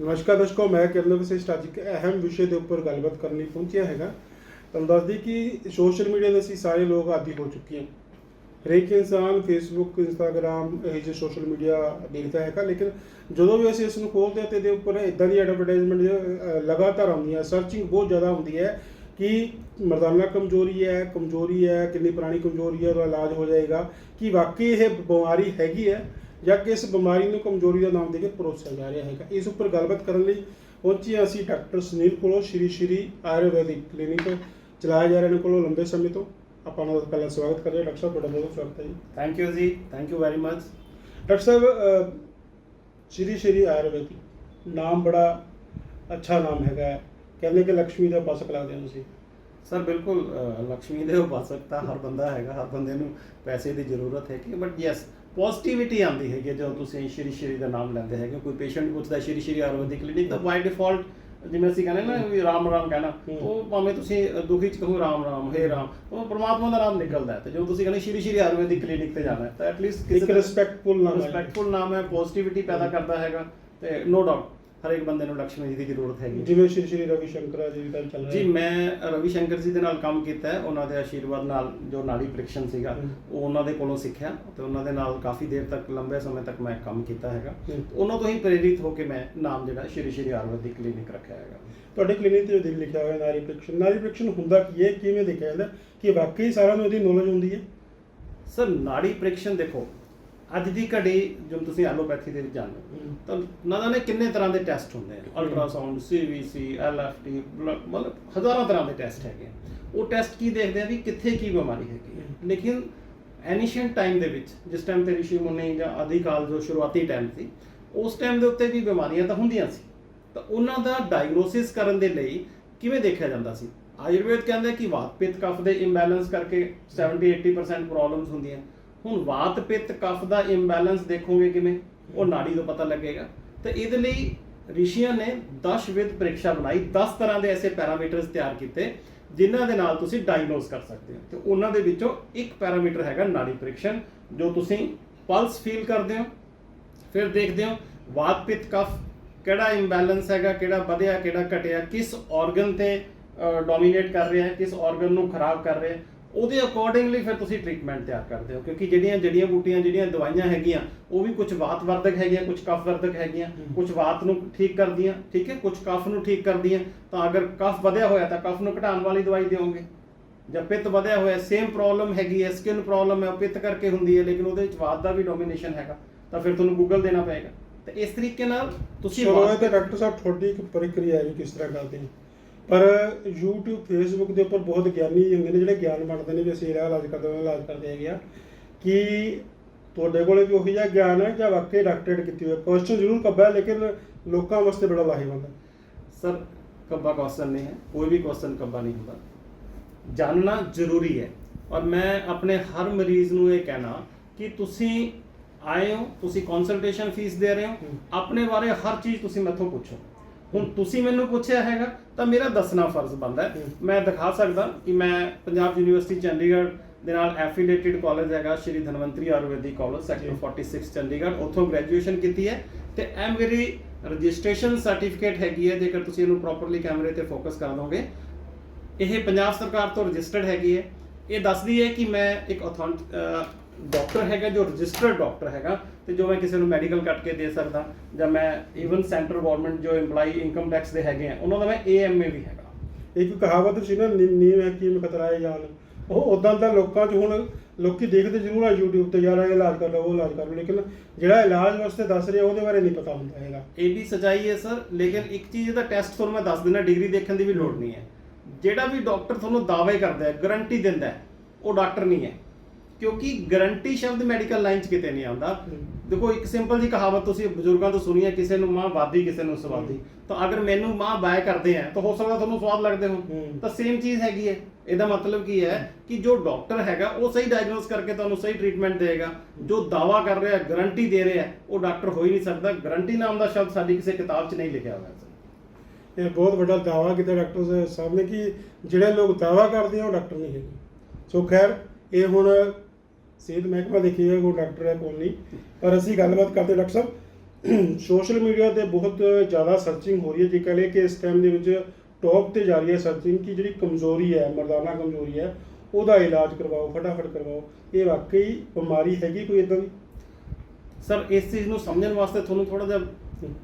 ਨਮਸਕਾਰ ਦਰਸਕੋ ਮੈਂ ਕਿਰਨ ਵਿਸ਼ੇਸ਼ ਅੱਜ ਇੱਕ ਅਹਿਮ ਵਿਸ਼ੇ ਦੇ ਉੱਪਰ ਗੱਲਬਾਤ ਕਰਨ ਲਈ ਪਹੁੰਚਿਆ ਹੈਗਾ। ਤੁਹਾਨੂੰ ਦੱਸਦੀ ਕਿ ਸੋਸ਼ਲ ਮੀਡੀਆ ਦੇ ਅਸੀਂ ਸਾਰੇ ਲੋਕ ਆਦੀ ਹੋ ਚੁੱਕੇ ਹਾਂ। ਹਰੇਕ ਇਨਸਾਨ ਫੇਸਬੁੱਕ ਇੰਸਟਾਗ੍ਰam ਇਹ ਜਿਹੇ ਸੋਸ਼ਲ ਮੀਡੀਆ ਦੇਖਦਾ ਹੈਗਾ, ਲੇਕਿਨ ਜਦੋਂ ਵੀ ਅਸੀਂ ਇਸ ਨੂੰ ਖੋਲ੍ਹਦੇ ਹਾਂ ਤੇ ਇਹਦੇ ਉੱਪਰ ਇਦਾਂ ਦੀ ਐਡਵਰਟਾਈਜ਼ਮੈਂਟ ਲਗਾਤਾਰ ਆਉਂਦੀਆਂ ਸਰਚਿੰਗ ਬਹੁਤ ਜ਼ਿਆਦਾ ਹੁੰਦੀ ਹੈ ਕਿ ਮਰਦਾਨਾ ਕਮਜ਼ੋਰੀ ਹੈ ਕਮਜ਼ੋਰੀ ਹੈ, ਕਿੰਨੀ ਪੁਰਾਣੀ ਕਮਜ਼ੋਰੀ ਹੈ, ਉਹਦਾ ਇਲਾਜ ਹੋ ਜਾਏਗਾ, ਕਿ ਵਾਕਈ ਇਹ ਬਿਮਾਰੀ ਹੈਗੀ ਹੈ। ਜਾਂ ਕਿਸ ਬਿਮਾਰੀ ਨੂੰ ਕਮਜ਼ੋਰੀ ਦਾ ਨਾਮ ਦੇ ਕੇ ਪਰੋਸਿਆ ਜਾ ਰਿਹਾ ਹੈਗਾ। ਇਸ ਉੱਪਰ ਗੱਲਬਾਤ ਕਰਨ ਲਈ ਪਹੁੰਚੇ ਅਸੀਂ ਡਾਕਟਰ ਸੁਨੀਲ ਕੋਲੋਂ ਸ਼੍ਰੀ ਸ਼੍ਰੀ ਆਯੁਰਵੈਦਿਕ ਕਲੀਨਿਕ ਚਲਾਇਆ ਜਾ ਰਿਹਾ ਇਹਨਾਂ ਕੋਲੋਂ ਲੰਬੇ ਸਮੇਂ ਤੋਂ। ਆਪਾਂ ਉਹਨਾਂ ਦਾ ਪਹਿਲਾਂ ਸਵਾਗਤ ਕਰਦੇ ਹਾਂ। ਡਾਕਟਰ ਸਾਹਿਬ ਤੁਹਾਡਾ ਬਹੁਤ ਸਵਾਗਤ ਹੈ ਜੀ। ਥੈਂਕ ਯੂ ਜੀ। Thank you very much doctor ਸਾਹਿਬ ਸ਼੍ਰੀ ਸ਼੍ਰੀ ਆਯੁਰਵੈਦਿਕ ਨਾਮ ਬੜਾ ਅੱਛਾ ਨਾਮ ਹੈਗਾ ਕਹਿੰਦੇ ਕਿ ਲక్ష్ਮੀ ਦਾ ਉਪਾਸਕ ਲੱਗਦੇ ਹੋ ਤੁਸੀਂ। ਸਰ ਬਿਲਕੁਲ ਲక్ష్ਮੀ ਦੇ ਉਪਾਸਕ ਤਾਂ ਹਰ ਬੰਦਾ ਹੈਗਾ ਹਰ ਬੰਦੇ ਨੂੰ ਪੈਸੇ ਦੀ ਜ਼ਰੂਰਤ ਹੈ। ਕਿ ਬਟ ਯੈਸ ਪੋਜ਼ਿਟਿਵਿਟੀ ਆਉਂਦੀ ਹੈਗੀ ਹੈ ਜਦੋਂ ਤੁਸੀਂ ਸ਼੍ਰੀ ਸ਼੍ਰੀ ਦਾ ਨਾਮ ਲੈਂਦੇ ਹੈਗੇ ਕੋਈ ਪੇਸ਼ੈਂਟ ਪੁੱਛਦਾ ਸ਼੍ਰੀ ਸ਼੍ਰੀ ਆਯੁਰਵੈਦਿਕ ਕਲੀਨਿਕ ਤਾਂ ਬਾਈ ਡਿਫਾਲਟ ਜਿਵੇਂ ਅਸੀਂ ਕਹਿੰਦੇ ਨਾ ਵੀ ਰਾਮ ਰਾਮ ਕਹਿਣਾ। ਉਹ ਭਾਵੇਂ ਤੁਸੀਂ ਦੁਖੀ ਚ ਕਹੋ ਰਾਮ ਰਾਮ ਹੇ ਰਾਮ ਉਹ ਪ੍ਰਮਾਤਮਾ ਦਾ ਨਾਮ ਨਿਕਲਦਾ ਹੈ। ਤੇ ਜਦੋਂ ਤੁਸੀਂ ਕਹਿੰਦੇ ਸ਼੍ਰੀ ਸ਼੍ਰੀ ਆਯੁਰਵੈਦਿਕ ਕਲੀਨਿਕ ਤੇ ਜਾਣਾ ਹੈ ਤਾਂ ਐਟਲੀਸਟ ਇੱਕ ਰਿਸਪੈਕਟਫੁਲ ਨਾਮ ਹੈ। ਰਿਸਪੈਕਟਫੁਲ ਨਾਮ ਹੈ ਪੋਜ਼ਿਟਿਵਿਟੀ ਪੈਦਾ ਕਰਦਾ ਹੈਗਾ ਤੇ ਨੋ ਡਾਊਟ ਹਰ ਇੱਕ ਬੰਦੇ ਨੂੰ ਲక్ష్ਮੀ ਜੀ ਦੀ ਜ਼ਰੂਰਤ ਹੈਗੀ ਹੈ। ਜਿਵੇਂ ਸ਼੍ਰੀ ਸ਼੍ਰੀ ਰਵੀ ਸ਼ੰਕਰ ਜੀ ਦਾ ਚੱਲ ਰਿਹਾ ਜੀ। ਮੈਂ ਰਵੀ ਸ਼ੰਕਰ ਜੀ ਦੇ ਨਾਲ ਕੰਮ ਕੀਤਾ ਉਹਨਾਂ ਦੇ ਆਸ਼ੀਰਵਾਦ ਨਾਲ ਜੋ ਨਾੜੀ ਪ੍ਰਿਕਸ਼ਨ ਸੀਗਾ। ਉਹ ਉਹਨਾਂ ਦੇ ਕੋਲੋਂ ਸਿੱਖਿਆ ਤੇ ਉਹਨਾਂ ਦੇ ਨਾਲ ਕਾਫੀ ਦੇਰ ਤੱਕ ਲੰਬੇ ਸਮੇਂ ਤੱਕ ਮੈਂ ਕੰਮ ਕੀਤਾ ਹੈਗਾ। ਉਹਨਾਂ ਤੋਂ ਹੀ ਪ੍ਰੇਰਿਤ ਹੋ ਕੇ ਮੈਂ ਨਾਮ ਜਿਹੜਾ ਸ਼੍ਰੀ ਸ਼੍ਰੀ ਆਯੁਰਵੈਦਿਕ ਕਲੀਨਿਕ ਰੱਖਿਆ ਹੈਗਾ ਤੁਹਾਡੇ ਕਲੀਨਿਕ ਤੇ ਜੋ ਦਿਲ ਲਿਖਿਆ ਹੋਇਆ ਨਾਰੀ ਪ੍ਰਿਕਸ਼ਨ ਨਾਰੀ ਪ੍ਰਿਕਸ਼ਨ ਹੁੰਦਾ ਕੀ ਹੈ ਕਿਵੇਂ ਦੇਖਿਆ ਜਾਂਦਾ ਕਿ ਵਾਕਈ ਸਾਰਿਆਂ ਨੂੰ ਇਹਦੀ ਨੌਲੇਜ ਹੁੰਦੀ ਹੈ ਸਰ ਨਾੜੀ ਪ੍ਰਿਕਸ਼ਨ ਦੇਖੋ ਅੱਜ ਦੀ ਘੜੀ ਜਿਵੇਂ ਤੁਸੀਂ ਐਲੋਪੈਥੀ ਦੇ ਵਿੱਚ ਜਾਂਦੇ ਹੋ। ਤਾਂ ਨਾ ਜਾਣੇ ਕਿੰਨੇ ਤਰ੍ਹਾਂ ਦੇ ਟੈਸਟ ਹੁੰਦੇ ਆ। ਅਲਟਰਾਸਾਊਂਡ ਸੀਵੀਸੀ ਐਲਐਫਟੀ ਮਤਲਬ ਹਜ਼ਾਰਾਂ ਤਰ੍ਹਾਂ ਦੇ ਟੈਸਟ ਹੈਗੇ ਆ। ਉਹ ਟੈਸਟ ਕੀ ਦੇਖਦੇ ਆ ਵੀ ਕਿੱਥੇ ਕੀ ਬਿਮਾਰੀ ਹੈਗੀ ਹੈ। ਲੇਕਿਨ ਐਨੀਸ਼ੀਅੰਟ ਟਾਈਮ ਦੇ ਵਿੱਚ ਜਿਸ ਟਾਈਮ ਤੇ ਰਿਸ਼ੀ ਮੁਨੀ ਜਾਂ ਆਦਿ ਕਾਲ ਜੋ ਸ਼ੁਰੂਆਤੀ ਟਾਈਮ ਸੀ ਉਸ ਟਾਈਮ ਦੇ ਉੱਤੇ ਵੀ ਬਿਮਾਰੀਆਂ ਤਾਂ ਹੁੰਦੀਆਂ ਸੀ ਤਾਂ ਉਹਨਾਂ ਦਾ ਡਾਇਗਨੋਸਿਸ ਕਰਨ ਦੇ ਲਈ ਕਿਵੇਂ ਦੇਖਿਆ ਜਾਂਦਾ ਸੀ ਆਯੁਰਵੇਦ ਕਹਿੰਦਾ ਕਿ ਵਾਤ ਪਿੱਤ ਕਫ ਦੇ ਇੰਬੈਲੈਂਸ ਕਰਕੇ 70 80% ਪ੍ਰੋਬਲਮਸ ਹੁੰਦੀਆਂ ਹੁਣ ਵਾਤ ਪਿੱਤ ਕਫ ਦਾ ਇੰਬੈਲੈਂਸ ਦੇਖੋਗੇ ਕਿਵੇਂ? ਉਹ ਨਾੜੀ ਤੋਂ ਪਤਾ ਲੱਗੇਗਾ। ਤੇ ਇਹਦੇ ਲਈ ਰਿਸ਼ੀਆਂ ਨੇ 10 ਵਿਦ ਪ੍ਰੀਖਿਆ ਬਣਾਈ 10 ਤਰ੍ਹਾਂ ਦੇ ਐਸੇ ਪੈਰਾਮੀਟਰਸ ਤਿਆਰ ਕੀਤੇ, ਜਿਨ੍ਹਾਂ ਦੇ ਨਾਲ ਤੁਸੀਂ ਡਾਇਗਨੋਸ ਕਰ ਸਕਦੇ ਹੋ। ਤੇ ਉਹਨਾਂ ਦੇ ਵਿੱਚੋਂ ਇੱਕ ਪੈਰਾਮੀਟਰ ਹੈਗਾ ਨਾੜੀ ਪ੍ਰੀਖਣ, ਜੋ ਤੁਸੀਂ ਪਲਸ ਫੀਲ ਕਰਦੇ ਹੋ। ਫਿਰ ਦੇਖਦੇ ਹੋ, ਵਾਤ ਪਿੱਤ ਕਫ ਕਿਹੜਾ ਇੰਬੈਲੈਂਸ ਹੈਗਾ, ਕਿਹੜਾ ਵਧਿਆ, ਕਿਹੜਾ ਘਟਿਆ, ਕਿਸ ਆਰਗਨ ਤੇ ਡੋਮੀਨੇਟ ਕਰ ਰਿਹਾ ਹੈ, ਕਿਸ ਆਰਗਨ ਨੂੰ ਖਰਾਬ ਕਰ ਰਿਹਾ ਹੈ। ਉਹਦੇ ਅਕੋਰਡਿੰਗਲੀ ਫਿਰ ਤੁਸੀਂ ਟ੍ਰੀਟਮੈਂਟ ਤਿਆਰ ਕਰਦੇ ਹੋ ਕਿਉਂਕਿ ਜਿਹੜੀਆਂ ਜੜੀਆਂ ਬੂਟੀਆਂ ਜਿਹੜੀਆਂ ਦਵਾਈਆਂ ਹੈਗੀਆਂ ਉਹ ਵੀ ਕੁਝ ਵਾਤ ਵਰਧਕ ਹੈਗੀਆਂ ਕੁਝ ਕਫ ਵਰਧਕ ਹੈਗੀਆਂ। ਕੁਝ ਵਾਤ ਨੂੰ ਠੀਕ ਕਰਦੀਆਂ ਠੀਕ ਹੈ? ਕੁਝ ਕਫ ਨੂੰ ਠੀਕ ਕਰਦੀਆਂ ਤਾਂ ਅਗਰ ਕਫ ਵਧਿਆ ਹੋਇਆ ਤਾਂ ਕਫ ਨੂੰ ਘਟਾਉਣ ਵਾਲੀ ਦਵਾਈ ਦਿਓਗੇ। ਜਾਂ ਪਿੱਤ ਵਧਿਆ ਹੋਇਆ ਸੇਮ ਪ੍ਰੋਬਲਮ ਹੈਗੀ ਹੈ ਸਕਿਨ ਪ੍ਰੋਬਲਮ ਹੈ ਉਹ ਪਿੱਤ ਕਰਕੇ ਹੁੰਦੀ ਹੈ ਲੇਕਿਨ ਉਹਦੇ ਵਿੱਚ ਵਾਤ ਦਾ ਵੀ ਡੋਮੀਨੇਸ਼ਨ ਹੈਗਾ ਤਾਂ ਫਿਰ ਤੁਹਾਨੂੰ ਗੂਗਲ ਦੇਣਾ ਪਏਗਾ। ਤੇ ਇਸ ਤਰੀਕੇ ਨਾਲ ਤੁਸੀਂ ਵਾਤ ਤਾਂ ਡਾਕਟਰ ਸਾਹਿਬ ਤੁਹਾਡੀ ਇੱਕ ਪ੍ਰਕਿਰਿਆ ਹੈ ਕਿਸ ਤਰ੍ਹਾਂ ਕਰਦੇ ਨੇ? ਪਰ YouTube Facebook ਦੇ ਉੱਪਰ ਬਹੁਤ ਗਿਆਨੀ ਹੁੰਦੇ ਨੇ ਜਿਹੜੇ ਗਿਆਨ ਵੰਡਦੇ ਨੇ ਵੀ ਅਸੀਂ ਇਹਦਾ ਇਲਾਜ ਕਰਦੇ ਹਾਂ ਇਲਾਜ ਕਰਦੇ ਹੈਗੇ ਆ। ਕਿ ਤੁਹਾਡੇ ਕੋਲੇ ਵੀ ਉਹੀ ਜਿਹਾ ਗਿਆਨ ਹੈ ਜਾਂ ਵਾਕਈ ਡਾਕਟਰੇਟ ਕੀਤੀ ਹੋਈ ਕੁਐਸਚਨ ਜ਼ਰੂਰ ਕੱਬਾ ਹੈ ਲੇਕਿਨ ਲੋਕਾਂ ਵਾਸਤੇ ਬੜਾ ਲਾਹੇਵੰਦ ਹੈ। ਸਰ ਕੱਬਾ ਕੁਐਸਚਨ ਨਹੀਂ ਹੈ ਕੋਈ ਵੀ ਕੁਐਸਚਨ ਕੱਬਾ ਨਹੀਂ ਹੁੰਦਾ। ਜਾਣਨਾ ਜ਼ਰੂਰੀ ਹੈ। ਔਰ ਮੈਂ ਆਪਣੇ ਹਰ ਮਰੀਜ਼ ਨੂੰ ਇਹ ਕਹਿਣਾ ਕਿ ਤੁਸੀਂ ਆਏ ਹੋ ਤੁਸੀਂ ਕੰਸਲਟੇਸ਼ਨ ਫੀਸ ਦੇ ਰਹੇ ਹੋ। ਆਪਣੇ ਬਾਰੇ ਹਰ ਚੀਜ਼ ਤੁਸੀਂ ਮੈਥੋਂ ਪੁੱਛੋ। ਹੁਣ ਤੁਸੀਂ ਮੈਨੂੰ ਪੁੱਛਿਆ ਹੈਗਾ ਤਾਂ ਮੇਰਾ ਦੱਸਣਾ ਫਰਜ਼ ਬਣਦਾ ਹੈ। ਮੈਂ ਦਿਖਾ ਸਕਦਾ ਕਿ ਮੈਂ ਪੰਜਾਬ ਯੂਨੀਵਰਸਿਟੀ ਚੰਡੀਗੜ੍ਹ ਦੇ ਨਾਲ ਐਫੀਲੀਏਟਿਡ ਕਾਲਜ ਹੈਗਾ ਸ਼੍ਰੀ ਧਨਵੰਤਰੀ ਆਯੁਰਵੈਦਿਕ ਕਾਲਜ ਸੈਕਟਰ ਜੀ। 46 ਚੰਡੀਗੜ੍ਹ ਉੱਥੋਂ ਗ੍ਰੈਜੂਏਸ਼ਨ ਕੀਤੀ ਹੈ ਤੇ ਐ ਮੇਰੀ ਰਜਿਸਟ੍ਰੇਸ਼ਨ ਸਰਟੀਫਿਕੇਟ ਹੈਗੀ ਹੈ ਜੇਕਰ ਤੁਸੀਂ ਇਹਨੂੰ ਪ੍ਰੋਪਰਲੀ ਕੈਮਰੇ ਤੇ ਫੋਕਸ ਕਰ ਦੋਗੇ ਇਹ ਪੰਜਾਬ ਸਰਕਾਰ ਤੋਂ ਰਜਿਸਟਰਡ ਹੈਗੀ ਹੈ ਇਹ ਦੱਸਦੀ ਹੈ ਕਿ ਮੈਂ ਇੱਕ ਡਾਕਟਰ ਹੈਗਾ ਜੋ ਰਜਿਸਟਰਡ ਡਾਕਟਰ ਹੈਗਾ ਤੇ ਜੋ ਮੈਂ ਕਿਸੇ ਨੂੰ ਮੈਡੀਕਲ ਕੱਟ ਕੇ ਦੇ ਸਕਦਾ ਜਾਂ ਮੈਂ ਇਵਨ ਸੈਂਟਰਲ ਗਵਰਨਮੈਂਟ ਜੋ EMPLOYE ਇਨਕਮ ਟੈਕਸ ਦੇ ਹੈਗੇ ਆ ਉਹਨਾਂ ਦਾ ਮੈਂ AMA ਵੀ ਹੈਗਾ। ਇੱਕ ਕਹਾਵਤ ਸੀ ਨਾ ਨੀ- ਨੀਮ ਹਕੀਮ ਖਤਰਾਏ ਜਾਨ ਉਹ ਉਦਾਂ ਤਾਂ ਲੋਕਾਂ 'ਚ ਹੁਣ ਲੋਕੀ ਦੇਖਦੇ ਜ਼ਰੂਰ ਆ YouTube ਤੇ ਯਾਰ ਇਹ ਇਲਾਜ ਕਰ ਲਓ ਉਹ ਇਲਾਜ ਕਰ ਲਓ ਲੇਕਿਨ ਜਿਹੜਾ ਇਲਾਜ ਵਾਸਤੇ ਦੱਸ ਰਿਹਾ ਉਹਦੇ ਬਾਰੇ ਨਹੀਂ ਪਤਾ ਹੁੰਦਾ ਹੈਗਾ। ਇਹ ਵੀ ਸਚਾਈ ਹੈ ਸਰ ਲੇਕਿਨ ਇੱਕ ਚੀਜ਼ ਦਾ ਟੈਸਟ ਤੁਹਾਨੂੰ ਮੈਂ ਦੱਸ ਦਿੰਦਾ ਡਿਗਰੀ ਦੇਖਣ ਦੀ ਵੀ ਲੋੜ ਨਹੀਂ ਹੈ। ਜਿਹੜਾ ਵੀ ਡਾਕਟਰ ਤੁਹਾਨੂੰ ਦਾਅਵੇ ਕਰਦਾ ਹੈ ਗਾਰੰਟੀ ਦਿੰਦਾ ਹੈ ਉਹ ਡਾਕਟਰ ਨਹੀਂ ਹੈ। ਕਿਉਂਕਿ ਗਾਰੰਟੀ ਸ਼ਬਦ ਮੈਡੀਕਲ ਲਾਈਨ 'ਚ ਕਿਤੇ ਨਹੀਂ ਆਉਂਦਾ। ਦੇਖੋ ਇੱਕ ਸਿੰਪਲ ਜੀ ਕਹਾਵਤ ਤੁਸੀਂ ਬਜ਼ੁਰਗਾਂ ਤੋਂ ਸੁਣੀ ਹੈ ਕਿਸੇ ਨੂੰ ਮਾਂ ਵਾਦੀ ਕਿਸੇ ਨੂੰ ਸਵਾਦੀ। ਤਾਂ ਅਗਰ ਮੈਨੂੰ ਮਾਂ ਬਾਇ ਕਰਦੇ ਆ ਤਾਂ ਹੋ ਸਕਦਾ ਤੁਹਾਨੂੰ ਸਵਾਦ ਲੱਗਦੇ ਹੋ। ਤਾਂ ਸੇਮ ਚੀਜ਼ ਹੈਗੀ ਹੈ। ਇਹਦਾ ਮਤਲਬ ਕੀ ਹੈ ਕਿ ਜੋ ਡਾਕਟਰ ਹੈਗਾ ਉਹ ਸਹੀ ਡਾਇਗਨੋਸ ਕਰਕੇ ਤੁਹਾਨੂੰ ਸਹੀ ਟ੍ਰੀਟਮੈਂਟ ਦੇਗਾ। ਜੋ ਦਾਵਾ ਕਰ ਰਿਹਾ ਗਾਰੰਟੀ ਦੇ ਰਿਹਾ ਉਹ ਡਾਕਟਰ ਹੋ ਹੀ ਨਹੀਂ ਸਕਦਾ। ਗਾਰੰਟੀ ਨਾਮ ਦਾ ਸ਼ਬਦ ਸਾਡੀ ਕਿਸੇ ਕਿਤਾਬ 'ਚ ਨਹੀਂ ਲਿਖਿਆ ਹੋਇਆ ਇਹ ਬਹੁਤ ਵੱਡਾ ਦਾਵਾ ਕੀਤਾ ਡਾਕਟਰ ਸਾਹਿਬ ਸਾਹਿਬ ਨੇ ਕਿ ਜਿਹੜੇ ਲੋਕ ਦਾਵਾ ਕਰਦੇ ਆ ਉਹ ਡਾਕਟਰ ਨਹੀਂ ਹੈਗੇ। ਸੋ ਖੈਰ ਇਹ ਹੁਣ ਸਿਹਤ ਮਹਿਕਮਾ ਦੇਖੀਏ ਕੋਈ ਡਾਕਟਰ ਹੈ ਕੋਈ ਨਹੀਂ। ਪਰ ਅਸੀਂ ਗੱਲਬਾਤ ਕਰਦੇ ਡਾਕਟਰ ਸਾਹਿਬ ਸੋਸ਼ਲ ਮੀਡੀਆ ਤੇ ਬਹੁਤ ਜ਼ਿਆਦਾ ਸਰਚਿੰਗ ਹੋ ਰਹੀ ਹੈ। ਜੇ ਕਹ ਕਿ ਇਸ ਟਾਈਮ ਦੇ ਵਿੱਚ ਟੌਪ ਤੇ ਜਾ ਰਹੀ ਹੈ ਸਰਚਿੰਗ ਕਿ ਜਿਹੜੀ ਕਮਜ਼ੋਰੀ ਹੈ ਮਰਦਾਨਾ ਕਮਜ਼ੋਰੀ ਹੈ ਉਹਦਾ ਇਲਾਜ ਕਰਵਾਓ ਫਟਾਫਟ ਕਰਵਾਓ। ਇਹ ਵਾਕਈ ਬਿਮਾਰੀ ਹੈਗੀ ਕੋਈ ਇਦਾਂ ਦੀ? ਸਰ ਇਸ ਚੀਜ਼ ਨੂੰ ਸਮਝਣ ਵਾਸਤੇ ਤੁਹਾਨੂੰ ਥੋੜਾ ਜਿਹਾ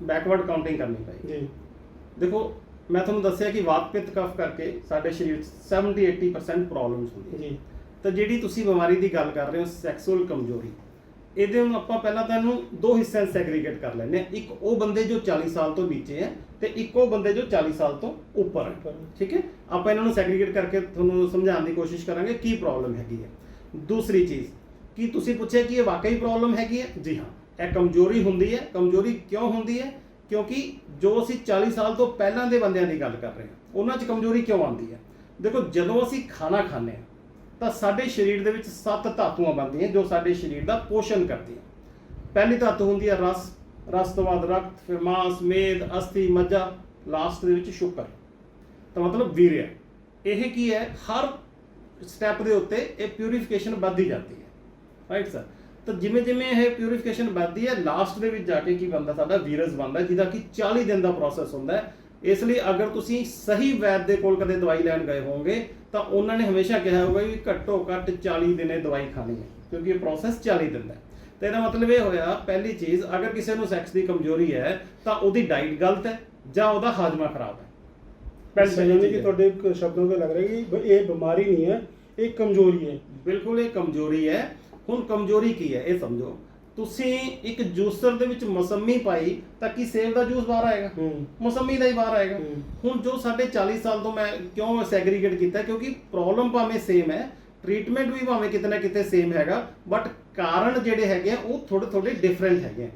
ਬੈਕਵਰਡ ਕਾਊਂਟਿੰਗ ਕਰਨੀ ਪਏਗੀ। ਜੀ। ਦੇਖੋ ਮੈਂ ਤੁਹਾਨੂੰ ਦੱਸਿਆ ਕਿ ਵਾਤ ਪਿੱਤ ਕਫ ਕਰਕੇ ਸਾਡੇ ਸਰੀਰ 'ਚ 70 80% ਪ੍ਰੋਬਲਮਸ ਹੁੰਦੀਆਂ ਜੀ। ਤਾਂ ਜਿਹੜੀ ਤੁਸੀਂ ਬਿਮਾਰੀ ਦੀ ਗੱਲ ਕਰ ਰਹੇ ਹੋ ਸੈਕਸੁਅਲ ਕਮਜ਼ੋਰੀ ਇਹਦੇ ਨੂੰ ਆਪਾਂ ਪਹਿਲਾਂ ਤਾਂ ਇਹਨੂੰ ਦੋ ਹਿੱਸਿਆਂ ਸੈਗਰੀਗੇਟ ਕਰ ਲੈਂਦੇ ਹਾਂ। ਇੱਕ ਉਹ ਬੰਦੇ ਜੋ 40 ਸਾਲ ਤੋਂ ਨੀਚੇ ਹੈ ਤੇ ਇੱਕ ਉਹ ਬੰਦੇ ਜੋ 40 ਸਾਲ ਤੋਂ ਉੱਪਰ ਉੱਪਰ। ਠੀਕ ਹੈ? ਆਪਾਂ ਇਹਨਾਂ ਨੂੰ ਸੈਗਰੀਗੇਟ ਕਰਕੇ ਤੁਹਾਨੂੰ ਸਮਝਾਉਣ ਦੀ ਕੋਸ਼ਿਸ਼ ਕਰਾਂਗੇ ਕੀ ਪ੍ਰੋਬਲਮ ਹੈਗੀ ਹੈ। ਦੂਸਰੀ ਚੀਜ਼ ਕੀ ਤੁਸੀਂ ਪੁੱਛਿਆ ਕਿ ਇਹ ਵਾਕਈ ਪ੍ਰੋਬਲਮ ਹੈਗੀ ਹੈ? ਜੀ ਹਾਂ ਇਹ ਕਮਜ਼ੋਰੀ ਹੁੰਦੀ ਹੈ। ਕਮਜ਼ੋਰੀ ਕਿਉਂ ਹੁੰਦੀ ਹੈ? ਕਿਉਂਕਿ ਜੋ ਅਸੀਂ 40 ਸਾਲ ਤੋਂ ਪਹਿਲਾਂ ਦੇ ਬੰਦਿਆਂ ਦੀ ਗੱਲ ਕਰ ਰਹੇ ਹਾਂ ਉਹਨਾਂ 'ਚ ਕਮਜ਼ੋਰੀ ਕਿਉਂ ਆਉਂਦੀ ਹੈ? ਦੇਖੋ ਜਦੋਂ ਅਸੀਂ ਖਾਣਾ ਖਾਂਦੇ ਹਾਂ ਤਾਂ ਸਾਡੇ ਸਰੀਰ ਦੇ ਵਿੱਚ ਸੱਤ ਧਾਤੂਆਂ ਬਣਦੀਆਂ ਜੋ ਸਾਡੇ ਸਰੀਰ ਦਾ ਪੋਸ਼ਣ ਕਰਦੀਆਂ। ਪਹਿਲੀ ਧਾਤੂ ਹੁੰਦੀ ਹੈ ਰਸ ਰਸ ਤੋਂ ਬਾਅਦ ਰਕਤ, ਫਿਰ ਮਾਸ, ਮੇਦ, ਅਸਥੀ ਮੱਜਾ ਲਾਸਟ ਦੇ ਵਿੱਚ ਸ਼ੁਕਰ। ਤਾਂ ਮਤਲਬ ਵੀਰਿਆ। ਇਹ ਕੀ ਹੈ? ਹਰ ਸਟੈਪ ਦੇ ਉੱਤੇ ਇਹ ਪਿਊਰੀਫਿਕੇਸ਼ਨ ਵੱਧਦੀ ਜਾਂਦੀ ਹੈ। ਰਾਈਟ ਸਰ ਤਾਂ ਜਿਵੇਂ ਜਿਵੇਂ ਇਹ ਪਿਊਰੀਫਿਕੇਸ਼ਨ ਵੱਧਦੀ ਹੈ ਲਾਸਟ ਦੇ ਵਿੱਚ ਜਾ ਕੇ ਕੀ ਬਣਦਾ, ਸਾਡਾ ਵੀਰਸ ਬਣਦਾ, ਜਿਹਦਾ ਕਿ 40 ਦਿਨ ਦਾ ਪ੍ਰੋਸੈਸ ਹੁੰਦਾ ਹੈ। ਇਸ ਲਈ ਅਗਰ ਤੁਸੀਂ ਸਹੀ ਵੈਦ ਦੇ ਕੋਲ ਕਦੇ ਦਵਾਈ ਲੈਣ ਗਏ ਹੋਵੋਗੇ ਤਾਂ ਉਹਨਾਂ ਨੇ ਹਮੇਸ਼ਾ ਕਿਹਾ ਹੋਊਗਾ ਵੀ ਘੱਟੋ ਘੱਟ 40 ਦਿਨ ਦਵਾਈ ਖਾਣੀ ਹੈ ਕਿਉਂਕਿ ਇਹ ਪ੍ਰੋਸੈਸ 40 ਦਿਨ ਦਾ ਹੈ। ਤਾਂ ਇਹਦਾ ਮਤਲਬ ਇਹ ਹੋਇਆ ਪਹਿਲੀ ਚੀਜ਼ ਅਗਰ ਕਿਸੇ ਨੂੰ ਸੈਕਸ ਦੀ ਕਮਜ਼ੋਰੀ ਹੈ ਤਾਂ ਉਹਦੀ ਡਾਈਟ ਗਲਤ ਹੈ ਜਾਂ ਉਹਦਾ ਹਾਜ਼ਮਾ ਖਰਾਬ ਹੈ। ਪਹਿਲੀ ਚੀਜ਼ ਕਿ। ਤੁਹਾਡੇ ਸ਼ਬਦਾਂ ਤੋਂ ਲੱਗ ਰਿਹਾ ਕਿ ਇਹ ਬਿਮਾਰੀ ਨਹੀਂ ਹੈ ਇਹ ਕਮਜ਼ੋਰੀ ਹੈ। ਬਿਲਕੁਲ ਇਹ ਕਮਜ਼ੋਰੀ ਹੈ। ਹੁਣ ਕਮਜ਼ੋਰੀ ਕੀ ਹੈ ਇਹ ਸਮਝੋ। ਤੁਸੀਂ ਇੱਕ ਜੂਸਰ ਦੇ ਵਿੱਚ ਮੌਸਮੀ ਪਾਈ ਤਾਂ ਕੀ ਸੇਬ ਦਾ ਜੂਸ ਬਾਹਰ ਆਏਗਾ? ਹੂੰ। ਮੌਸਮੀ ਦਾ ਹੀ ਬਾਹਰ ਆਏਗਾ। ਹੁਣ ਜੋ ਸਾਡੇ 40 ਸਾਲ ਤੋਂ ਮੈਂ ਕਿਉਂ ਸੈਗਰੀਗੇਟ ਕੀਤਾ ਕਿਉਂਕਿ ਪ੍ਰੋਬਲਮ ਭਾਵੇਂ ਸੇਮ ਹੈ ਟ੍ਰੀਟਮੈਂਟ ਵੀ ਭਾਵੇਂ ਕਿਤੇ ਨਾ ਕਿਤੇ ਸੇਮ ਹੈਗਾ ਬਟ ਕਾਰਨ ਜਿਹੜੇ ਹੈਗੇ ਆ ਉਹ ਥੋੜੇ ਥੋੜੇ ਡਿਫਰੈਂਟ ਹੈਗੇ ਆ।